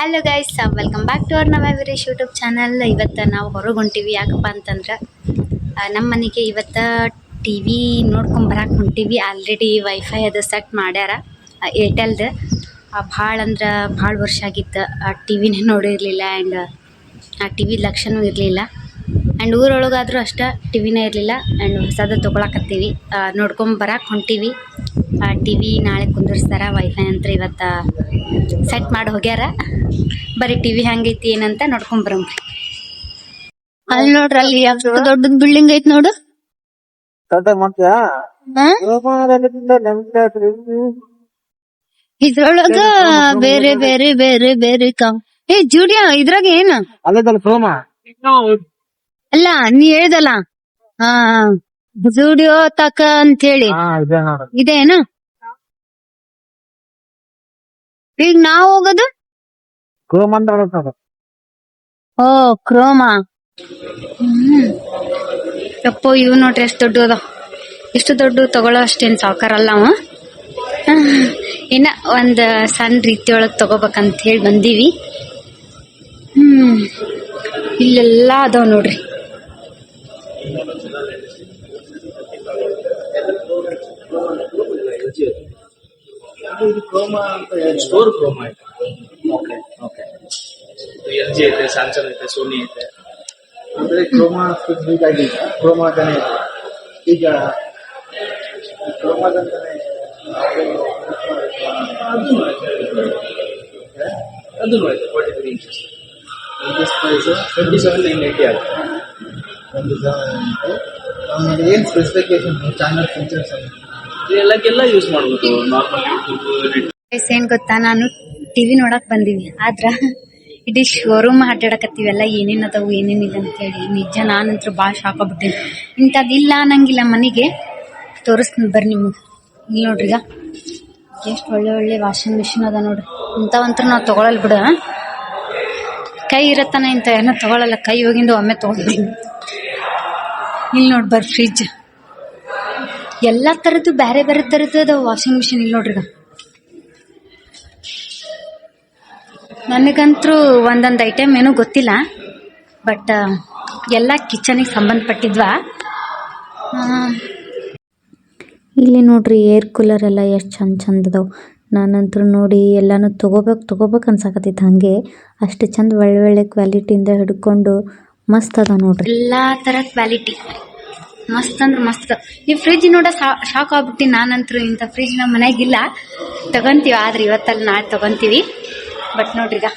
Hello guys welcome back to our ನಮ್ಮ Veeresh YouTube channel ಇವತ್ತು ನಾವು ಹೊರಗೆ ಹೊಂಟೀವಿ ಯಾಕಪ್ಪ ಅಂತಂದ್ರೆ ನಮ್ಮ ಮನೆಗೆ ಇವತ್ತು ಟಿ ವಿ ನೋಡ್ಕೊಂಡ್ ಬರಕ್ಕೆ ಹೊಂಟೀವಿ. ಆಲ್ರೆಡಿ ವೈಫೈ ಅದು ಸೆಟ್ ಮಾಡ್ಯಾರ ಏರ್ಟೆಲ್ದು ಭಾಳ ಅಂದ್ರೆ ಭಾಳ ವರ್ಷ ಆಗಿತ್ತು. ಆ ಟಿ ವಿನೇ ನೋಡಿರಲಿಲ್ಲ ಆ್ಯಂಡ್ ಆ ಟಿ ವಿ ಲಕ್ಷಣವೂ ಇರಲಿಲ್ಲ. ಆ್ಯಂಡ್ ಊರೊಳಗಾದರೂ ಅಷ್ಟೇ ಟಿ ವಿನೇ ಇರಲಿಲ್ಲ. ಆ್ಯಂಡ್ ಹೊಸದು ತೊಗೊಳಕತ್ತೀವಿ. ನೋಡ್ಕೊಂಬರಕ್ಕೆ ಹೊಂಟೀವಿ. ಟಿ ವಿ ನಾಳೆ ಕುಂದಿರ್ಸ್ತಾರ ವೈಫೈ ಅಂತ ಇವತ್ತು ಸೆಟ್ ಮಾಡಿ ಹೋಗ್ಯಾರ. ಬರೀ ಟಿವಿ ಹೆಂಗೈತಿ ಏನಂತ ನೋಡ್ಕೊಂಡ್ ಬರಂಬ್ರಿ ಅಲ್ಲಿ ನೋಡ್ರಿ ಅಲ್ಲಿ ಎಷ್ಟು ದೊಡ್ಡದ ಬಿಲ್ಡಿಂಗ್ ಐತಿ ನೋಡು. ಇದ್ರೊಳಗ ಬೇರೆ ಬೇರೆ ಬೇರೆ ಬೇರೆ ಕಾ ಏ ಜೂಡಿಯಾ ಇದ್ರಾಗ ಏನ? ಅಲ್ಲ ನೀ ಹೇಳ್ದಲ್ಲ? ಹಾ. ಜೂಡಿಯೋ ತಕ ಅಂತ ಹೇಳಿ ಇದೇನು? ಈಗ ನಾವು ಹೋಗೋದು? ಕ್ರೋಮ್ ಅಂತ ಓ ಕ್ರೋಮಾ? ಹ್ಮ್. ಯಪ್ಪೋ ಇವ್ ನೋಡ್ರಿ ಎಷ್ಟು ದೊಡ್ಡ ಅದ ಇಷ್ಟು ದೊಡ್ಡ ತಗೊಳ್ಳೋ ಅಷ್ಟೇನ್ ಸಾಕಾರ ಅಲ್ಲ ಅವ ಇನ್ನ ಒಂದ್ ಸಣ್ಣ ರೀತಿಯೊಳಗ್ ತಗೋಬೇಕಂತ ಹೇಳಿ ಬಂದೀವಿ. ಹ್ಮ್. ಇಲ್ಲೆಲ್ಲಾ ಅದಾವ ನೋಡ್ರಿ. ಇದು ಕ್ರೋಮಾ ಅಂತ ಸ್ಟೋರ್ ಕ್ರೋಮಾ ಐತೆ ಓಕೆ ಓಕೆ ಎಲ್ ಜಿ ಐತೆ ಸ್ಯಾಮ್ಸಂಗ್ ಐತೆ ಸೋನಿ ಐತೆ. ಅಂದ್ರೆ ಕ್ರೋಮಾ ಸ್ಪೆಸಿಫಿಕ್ ಆಗಿ ಕ್ರೋಮಾ ತಾನೇ ಇದೆ. ಈಗ ಕ್ರೋಮಾದಂತಾನೆ ಅದು ಅದು ಐತೆ forty three inches inches price twenty seven nine eighty ಆಗುತ್ತೆ ಟ್ವೆಂಟಿ ಸೆವೆನ್ ಏನು ಸ್ಪೆಸಿಫಿಕೇಶನ್ ಚಾನಲ್ ಫೀಚರ್ಸ್ ಎಲ್ಲಕ್ಕೆಲ್ಲ ಯೂಸ್ ನಾರ್ಮಲ್ ಏನ್ ಗೊತ್ತಾ? ನಾನು ಟಿವಿ ನೋಡಕ್ ಬಂದೀವಿ ಆದ್ರ ಇಡೀ ಶೋರೂಮ್ ಅಡ್ಡಾಡಕತ್ತೀವಲ್ಲ ಏನೇನ್ ಅದಾವು ಏನೇನಿಲ್ಲ ಅಂತ ಹೇಳಿ ನಿಜ ನಾನಂತೂ ಭಾಳ ಶಾಕ್ ಆಗ್ಬಿಟ್ಟಿನಿ. ಇಂಥದ್ದು ಇಲ್ಲ ಅನ್ನಂಗಿಲ್ಲ ಮನೆಗೆ. ತೋರಿಸ್ತೀನಿ ಬರ್ರಿ ನಿಮ್ಗೆ. ಇಲ್ಲಿ ನೋಡ್ರಿ ಈಗ. ಎಷ್ಟು ಒಳ್ಳೆ ಒಳ್ಳೆ ವಾಷಿಂಗ್ ಮಿಷಿನ್ ಅದ ನೋಡ್ರಿ. ಇಂಥವಂತ್ರ ನಾವು ತಗೊಳಲ್ ಬಿಡ ಕೈ ಇರತ್ತಾನ ಇಂಥ ಏನೋ ತಗೊಳಲ್ಲ. ಕೈ ಹೋಗಿಂದ ಒಮ್ಮೆ ತಗೊಂಡ್ಬಿಡಿ ಇಲ್ಲಿ ನೋಡಿ ಬರ್ರಿ ಫ್ರಿಜ್ ಎಲ್ಲಾ ತರದ್ದು ಬೇರೆ ಬೇರೆ ತರದ್ದು ಅದಾವ ವಾಷಿಂಗ್ ಮಿಷಿನ್ ಇಲ್ಲಿ ನೋಡ್ರಿ ನನಗಂತೂ ಒಂದೊಂದು ಐಟಮ್ ಏನೂ ಗೊತ್ತಿಲ್ಲ ಬಟ್ ಎಲ್ಲ ಕಿಚನಿಗೆ ಸಂಬಂಧಪಟ್ಟಿದ್ವಾ. ಇಲ್ಲಿ ನೋಡ್ರಿ ಏರ್ ಕೂಲರ್ ಎಲ್ಲ ಎಷ್ಟು ಚಂದ ಚಂದ ಅದಾವ. ನಾನಂತೂ ನೋಡಿ ಎಲ್ಲಾನು ತಗೋಬೇಕು ತಗೋಬೇಕು ಅನ್ಸಾಕತ್ತೈತೆ ಹಂಗೆ. ಅಷ್ಟು ಚಂದ ಒಳ್ಳೆ ಒಳ್ಳೆ ಕ್ವಾಲಿಟಿಯಿಂದ ಹಿಡ್ಕೊಂಡು ಮಸ್ತ್ ಅದ ನೋಡ್ರಿ. ಎಲ್ಲಾ ತರ ಕ್ವಾಲಿಟಿ ಮಸ್ತ್ ಅಂದ್ರೆ ಮಸ್ತ್. ಈ ಫ್ರಿಜ್ ನೋಡ ಶಾಕ್ ಆಗ್ಬಿಟ್ಟಿ ನಾನಂತೂ ಇಂಥ ಫ್ರಿಜ್ ನಮ್ಮ ಇಲ್ಲ ತಗೊಂತೀವಿ, ಆದ್ರೆ ಇವತ್ತಲ್ಲಿ ನಾಳೆ ತಗೊಂತೀವಿ. ಬಟ್ ನೋಡ್ರಿ ಈಗ.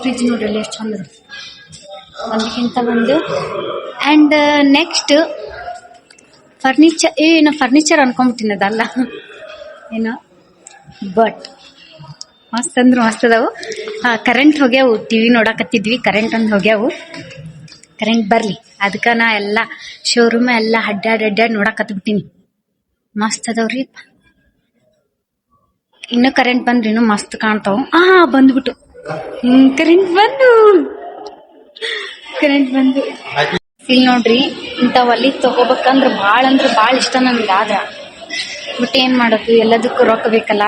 ಫ್ರಿಜ್ ನೋಡ್ರಿ ಎಷ್ಟು ಚಂದ ಒಂದಕ್ಕಿಂತ ಒಂದು. ಆ್ಯಂಡ್ ನೆಕ್ಸ್ಟ್ ಫರ್ನಿಚರ್ ಏನು ಫರ್ನಿಚರ್ ಅನ್ಕೊಂಬಿಟ್ಟಿನ ಅದಲ್ಲ. ಏನು. ಬಟ್ ಮಸ್ತ್ ಅಂದ್ರೆ ಮಸ್ತ್ ಅದಾವು. ಕರೆಂಟ್ ಹೋಗ್ಯಾವು. ಟಿ ವಿ ನೋಡಕತ್ತಿದ್ವಿ ಕರೆಂಟ್ ಒಂದು ಹೋಗ್ಯಾವು. ಕರೆಂಟ್ ಬರಲಿ. ಅದಕ್ಕೆ ನಾ ಎಲ್ಲ ಶೋರೂಮ್ ಎಲ್ಲ ಅಡ್ಡಾಡ್ ಅಡ್ಡಾಡ್ ನೋಡಕತ್ಬಿಟ್ಟಿನಿ. ಮಸ್ತ್ ಅದಾವ್ರಿ ಇನ್ನು ಕರೆಂಟ್ ಬಂದ್ರೆ ಇನ್ನು ಮಸ್ತ್ ಕಾಣ್ತಾವ. ಆ, ಬಂದ್ಬಿಟ್ಟು. ಕರೆಂಟ್ ಬಂದು. ಕರೆಂಟ್ ಬಂದು. ಇಲ್ಲಿ ನೋಡ್ರಿ, ಇಂಥವ್ ಅಲ್ಲಿ ತಗೋಬೇಕಂದ್ರ ಭಾಳ ಅಂದ್ರ ಬಾಳ ಇಷ್ಟ ನನ್ಗೆ ಆದ್ರ. ಬಟ್ ಏನ್ ಮಾಡೋದು, ಎಲ್ಲದಕ್ಕೂ ರೊಕ್ಕ ಬೇಕಲ್ಲ.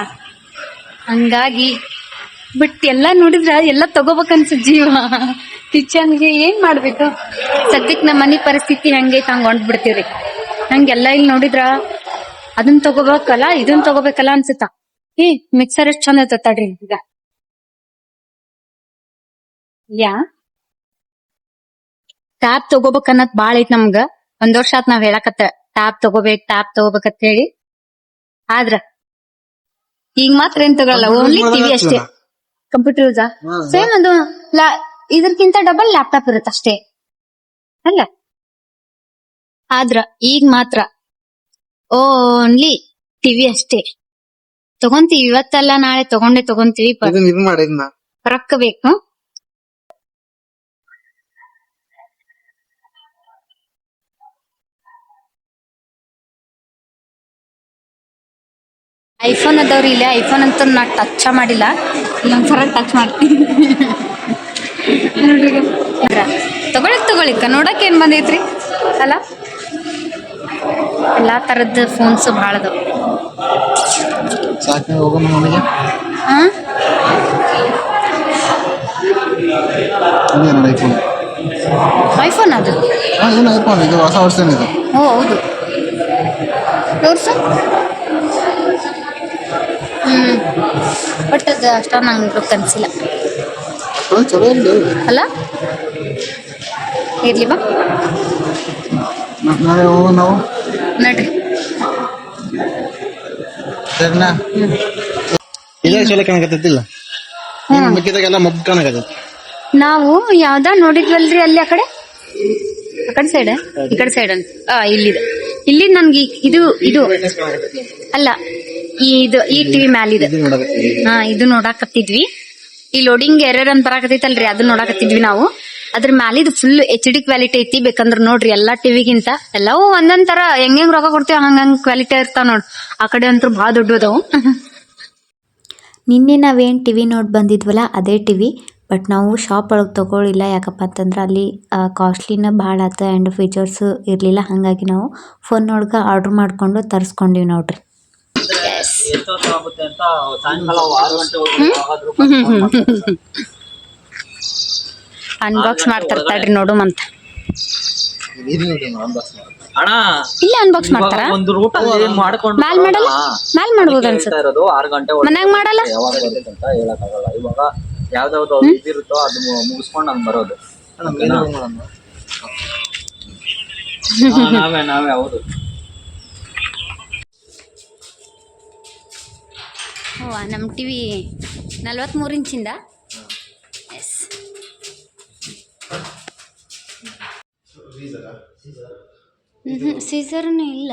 ಹಂಗಾಗಿ ಬಟ್ ಎಲ್ಲ ನೋಡಿದ್ರ ಎಲ್ಲ ತಗೋಬೇಕನ್ಸ ಜೀವ. ಕಿಚನ್ಗೆ ಏನ್ ಮಾಡ್ಬೇಕು? ಸದ್ಯಕ್ ನಮ್ಮ ಮನೆ ಪರಿಸ್ಥಿತಿ ಹಂಗೆ ಹಂಗ ಹೊಂಟ್ ಬಿಡ್ತೀವ್ರಿ ಹಂಗೆಲ್ಲ ಇಲ್ಲಿ ನೋಡಿದ್ರ ಅದನ್ನ ತಗೋಬೇಕಲ್ಲ ಇದನ್ನ ತಗೋಬೇಕಲ್ಲ ಅನ್ಸುತ್ತ? ಏ ಮಿಕ್ಸರ್ ಎಷ್ಟ್ ಚಂದ ತಡ್ರಿ ಈಗ. ಯಾ? ಟ್ಯಾಪ್ ತಗೋಬೇಕ ಅನ್ನೋದ್ ಬಾಳ ಐತ್ ನಮ್ಗ. ಒಂದ್ ವರ್ಷ ಆತ್ ನಾವ್ ಹೇಳಕತ್ತ. ಟ್ಯಾಪ್ ತಗೋಬೇಕ್ ಟ್ಯಾಪ್ ತಗೋಬೇಕಂತ ಹೇಳಿ. ಆದ್ರ ಈಗ ಮಾತ್ರ ಏನ್ ತಗೊಳಲ್ಲ ಓನ್ಲಿ ಟಿವಿ ಅಷ್ಟೇ. ಕಂಪ್ಯೂಟರ್ ಯೂಸ್ ಸೇಮ್ ಅದು ಲಾ- ಇದಕ್ಕಿಂತ ಡಬಲ್ ಲ್ಯಾಪ್ಟಾಪ್ ಇರುತ್ತೆ ಅಷ್ಟೇ ಅಲ್ಲ? ಆದ್ರ ಈಗ ಮಾತ್ರ ಓನ್ಲಿ ಟಿವಿ ಅಷ್ಟೇ. ತಗೊಂತೀವಿ ಇವತ್ತಲ್ಲ ನಾಳೆ ತಗೊಂಡೆ ತಗೊಂತೀವಿ. ರೊಕ್ಕ ಬೇಕು. ಐಫೋನ್ ಅದಾವ್ರಿ ಇಲ್ಲ ಐಫೋನ್ ಅಂತ ನಾ ಟಚ್ ಮಾಡಿಲ್ಲ. ಇಲ್ಲೊಂದ್ಸಲ ಟಚ್ ಮಾಡ್ತೀನಿ. ತಗೊಳಿಕ್ ತಗೊಳಿಕ್ಕ ನೋಡಕ್ ಏನ್ ಬಂದೈತ್ರಿ? ಅಲ್ಲ? ಎಲ್ಲಾ ತರದ್ ಫೋನ್ಸ್ ಭಾಳದು ಹಾಂ ಐಫೋನ್ ಅದು? ಏನು ಐಫೋನ್ ಇದು ಹೊಸ ವರ್ಷ ಇದು. ಓ ಹೌದು. ತೋರ್ಸು ಹ್ಞೂ ಬಟ್ ಅದು ಅಷ್ಟೊಂದು ನಂಗೆ ಅದು ಚಲೋ ಅಲ್ಲ? ಇರ್ಲಿ ಬಾ. ನಾವು? ನಡ್ರಿ. ಸರಿನಾ? ಇದೇ ಚಲೋ ಕಾಣಕತ್ತೈತಿಲ್ಲ? ಹ್ಮ್. ಮಿಕ್ಕಿದಾಗೆಲ್ಲ ಮಬ್ಬು ಕಾಣಕತ್ತೈತಿ. ನಾವು ಯಾವ್ದ ನೋಡಿದ್ವಲ್ರಿ ಅಲ್ಲಿ ಆ ಕಡೆ? ಆ ಕಡೆ ಸೈಡ್ ಈ ಕಡೆ ಸೈಡ್ ಅಂತ. ಆ ಇಲ್ಲಿದೆ. ಇಲ್ಲಿ ನನ್ಗೆ ಇದು ಇದು. ಅಲ್ಲ ಈ ಇದು ಈ ಟಿವಿ ಮ್ಯಾಲಿದೆ. ಹಾ ಇದು ನೋಡಾಕತ್ತಿದ್ವಿ. ಈ ಲೋಡಿಂಗ್ ಎರರ್ ಅಂತ ಬರಾಕತೈತಲ್ರಿ ಅದನ್ನ ನೋಡಾಕತ್ತಿದ್ವಿ ನಾವು. ಅದ್ರ ಮ್ಯಾಲಿದ್ ಫುಲ್ ಎಚ್ ಡಿ ಕ್ವಾಲಿಟಿ ಐತಿ, ಬೇಕಂದ್ರ ನೋಡ್ರಿ ಎಲ್ಲಾ ಟಿವಿಗಿಂತ ಎಲ್ಲವೂ ಒಂದೊಂದ್ ತರ ಹೆಂಗ್ ಹೆಂಗ್ ರೊಕ್ಕ ಕೊಡ್ತೀವಿ ಹಂಗಂಗ್ ಕ್ವಾಲಿಟಿ ಇರ್ತಾವ ನೋಡ್. ಆ ಕಡೆ ಅಂತೂ ಭಾಳ ದೊಡ್ಡದವು ನಿನ್ನೆ ನಾವೇನು ಟಿವಿ ನೋಡಿ ಬಂದಿದ್ವಲ್ಲ, ಅದೇ ಟಿವಿ ಬಟ್ ನಾವು ಶಾಪ್ ಒಳಗೆ ತಗೊಳ್ಳಿಲ್ಲ ಯಾಕಪ್ಪ ಅಂತಂದ್ರೆ ಅಲ್ಲಿ ಕಾಸ್ಟ್ಲಿನ ಭಾಳ ಆತ ಆ್ಯಂಡ್ ಫೀಚರ್ಸು ಇರಲಿಲ್ಲ, ಹಾಗಾಗಿ ನಾವು ಫೋನ್ ಒಳಗೆ ಆರ್ಡ್ರ್ ಮಾಡಿಕೊಂಡು ತರಿಸ್ಕೊಂಡಿವಿ ನೋಡ್ರಿ. ಎಷ್ಟೊತ್ತಾಗುತ್ತೆ ಅಂತ ಸಾಯಂಕಾಲ ಆರು ಗಂಟೆ ಅನ್ಬಾಕ್ಸ್ ಮಾಡ್ತಾರ ತಡ್ರಿ ನೋಡು ಮಾಡೋದು ಅಣ್ಣ ಇಲ್ಲ ಅನ್ಬಾಕ್ಸ್ ಮಾಡ್ತಾರ? ಒಂದು ರೂಟ್ ಮಾಡ್ಕೊಂಡು ಮ್ಯಾಲ್ ಮಾಡಲ್ಲ? ಮ್ಯಾಲ್ ಮಾಡ್ಬೋದು ಅನ್ಸುತ್ತೆ. ಇರೋದು ಆರು ಗಂಟೆ ಮನ್ಯಾಗ ಮಾಡಲ್ಲ? ಯಾವಾಗ ಬರುತ್ತೆ ಅಂತ ಹೇಳಕ್ಕಾಗಲ್ಲ. ಇವಾಗ ಯಾವ್ದಾವ್ದು ಇದಿರುತ್ತೋ ಅದು ಮುಗಿಸ್ಕೊಂಡು ನಾನು ಬರೋದು. ನಾವೇ ನಾವೇ ಹೌದು. ನಮ್ಮ ಟಿ ವಿ ನಲ್ವತ್ತ್ಮೂರು ಇಂಚಿಂದ? ಎಸ್ ಹ್ಞೂ ಸೀಸರ್ನು ಇಲ್ಲ.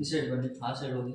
ಈ ಸೈಡ್ ಬನ್ನಿ ಆ ಸೈಡ್ ಹೋಗಿ.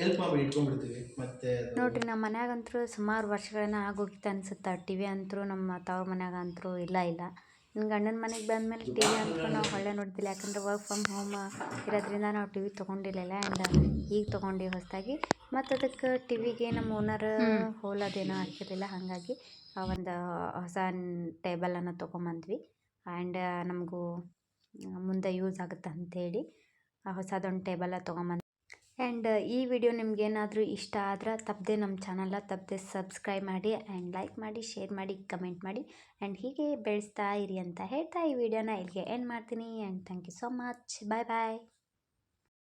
ಹೆಲ್ಪ್ ಮಾಡಿ ಇಟ್ಕೊಂಡ್ಬಿಡ್ತೀವಿ. ಮತ್ತೆ ನೋಡ್ರಿ, ನಮ್ಮ ಮನ್ಯಾಗಂತರೂ ಸುಮಾರು ವರ್ಷಗಳನ್ನ ಆಗೋಗಿತ್ತು ಅನ್ಸುತ್ತೆ. ಟಿ ವಿ ಅಂತೂ ನಮ್ಮ ತವ್ರ ಮನ್ಯಾಗ ಅಂತೂ ಇಲ್ಲ ಇಲ್ಲ. ಇನ್ನು ಗಂಡನ ಮನೆಗೆ ಬಂದಮೇಲೆ ಟಿ ವಿ ಅಂತೂ ನಾವು ಒಳ್ಳೆ ನೋಡ್ತಿಲ್ಲ. ಯಾಕಂದ್ರೆ ವರ್ಕ್ ಫ್ರಮ್ ಹೋಮ್ ಇರೋದ್ರಿಂದ ನಾವು ಟಿ ವಿ ತೊಗೊಂಡಿರಲಿಲ್ಲ ಆ್ಯಂಡ್ ಈಗ ತೊಗೊಂಡು ಹೊಸದಾಗಿ. ಮತ್ತು ಅದಕ್ಕೆ ಟಿ ವಿಗೆ ನಮ್ಮ ಓನರ್ ಹೋಲ್ ಅದೇನೋ ಹಾಕಿರಲಿಲ್ಲ. ಹಾಗಾಗಿ ಆ ಒಂದು ಹೊಸ ಟೇಬಲನ್ನು ತೊಗೊಂಬಂದ್ವಿ. ಆ್ಯಂಡ್ ನಮಗೂ ಮುಂದೆ ಯೂಸ್ ಆಗುತ್ತೆ ಅಂಥೇಳಿ ಆ ಹೊಸದೊಂದು ಟೇಬಲ ತೊಗೊಂಬಂದು ಆ್ಯಂಡ್ ಈ ವಿಡಿಯೋ ನಿಮ್ಗೇನಾದರೂ ಇಷ್ಟ ಆದರೆ ತಪ್ಪದೆ ನಮ್ಮ ಚಾನಲ್ನ ತಪ್ಪದೆ ಸಬ್ಸ್ಕ್ರೈಬ್ ಮಾಡಿ ಆ್ಯಂಡ್ ಲೈಕ್ ಮಾಡಿ, ಶೇರ್ ಮಾಡಿ, ಕಮೆಂಟ್ ಮಾಡಿ. ಆ್ಯಂಡ್ ಹೀಗೆ ಬೆಳೆಸ್ತಾ ಇರಿ ಅಂತ ಹೇಳ್ತಾ ಈ ವಿಡಿಯೋನ. ಇಲ್ಲಿಗೆ ಎಂಡ್ ಮಾಡ್ತೀನಿ. And thank you so much bye bye